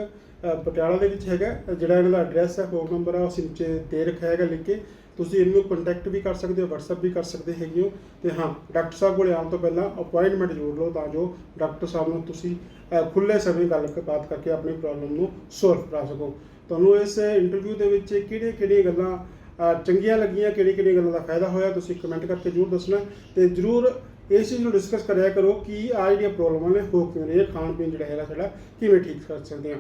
ਪਟਿਆਲਾ ਦੇ ਵਿੱਚ ਹੈਗਾ, ਜਿਹੜਾ ਇਹਨਾਂ ਦਾ ਐਡਰੈਸ ਹੈ ਫੋਨ ਨੰਬਰ ਆ, ਉਸ ਨੀਚੇ ਦੇ ਰੱਖਿਆ ਹੈਗਾ ਲਿਖ ਕੇ। ਤੁਸੀਂ ਇਹਨੂੰ ਕੰਟੈਕਟ ਵੀ ਕਰ ਸਕਦੇ ਹੋ WhatsApp ਵੀ ਕਰ ਸਕਦੇ ਹੈਗੇ ਹੋ। ਤੇ ਹਾਂ ਡਾਕਟਰ ਸਾਹਿਬ ਕੋਲੇ ਆਉਣ ਤੋਂ ਪਹਿਲਾਂ ਅਪਾਇੰਟਮੈਂਟ ਜ਼ਰੂਰ ਲਓ ਤਾਂ ਜੋ ਡਾਕਟਰ ਸਾਹਿਬ ਨੂੰ ਤੁਸੀਂ ਅ, ਖੁੱਲੇ ਸਮੇਂ ਗੱਲਬਾਤ ਕਰਕੇ ਆਪਣੀ ਪ੍ਰੋਬਲਮ ਨੂੰ ਸੋਲਵ ਕਰਾ ਸਕੋ। ਤੁਹਾਨੂੰ ਇਸ ਇੰਟਰਵਿਊ ਦੇ ਵਿੱਚ ਕਿਹੜੀਆਂ ਕਿਹੜੀਆਂ ਗੱਲਾਂ ਚੰਗੀਆਂ ਲੱਗੀਆਂ ਕਿਹੜੀ ਕਿਹੜੀਆਂ ਗੱਲਾਂ ਦਾ ਫਾਇਦਾ ਹੋਇਆ ਤੁਸੀਂ ਕਮੈਂਟ ਕਰਕੇ ਜ਼ਰੂਰ ਦੱਸਣਾ। ਤੇ ਜ਼ਰੂਰ ਇਸ ਚੀਜ਼ ਨੂੰ ਡਿਸਕਸ ਕਰਿਆ ਕਰੋ ਕਿ ਆ ਜਿਹੜੀਆਂ ਪ੍ਰੋਬਲਮਾਂ ਨੇ ਹੋ ਕਿਵੇਂ ਰਹੀਆਂ ਖਾਣ ਪੀਣ ਜਿਹੜਾ ਹੈਗਾ ਸਾਡਾ ਕਿਵੇਂ ਠੀਕ ਕਰ ਸਕਦੇ ਹਾਂ।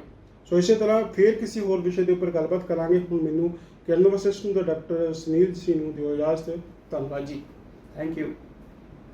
ਸੋ ਇਸੇ ਤਰ੍ਹਾਂ ਫੇਰ ਕਿਸੇ ਹੋਰ ਵਿਸ਼ੇ ਦੇ ਉੱਪਰ ਗੱਲਬਾਤ ਕਰਾਂਗੇ। ਹੁਣ ਮੈਨੂੰ ਕਿਰਨ ਵਸਿਸ਼ਟ ਦਾ ਡਾਕਟਰ ਸੁਨੀਲ ਜੀ ਨੂੰ ਦਿਓ ਇਜਾਜ਼ਤ। ਧੰਨਵਾਦ ਜੀ। Thank you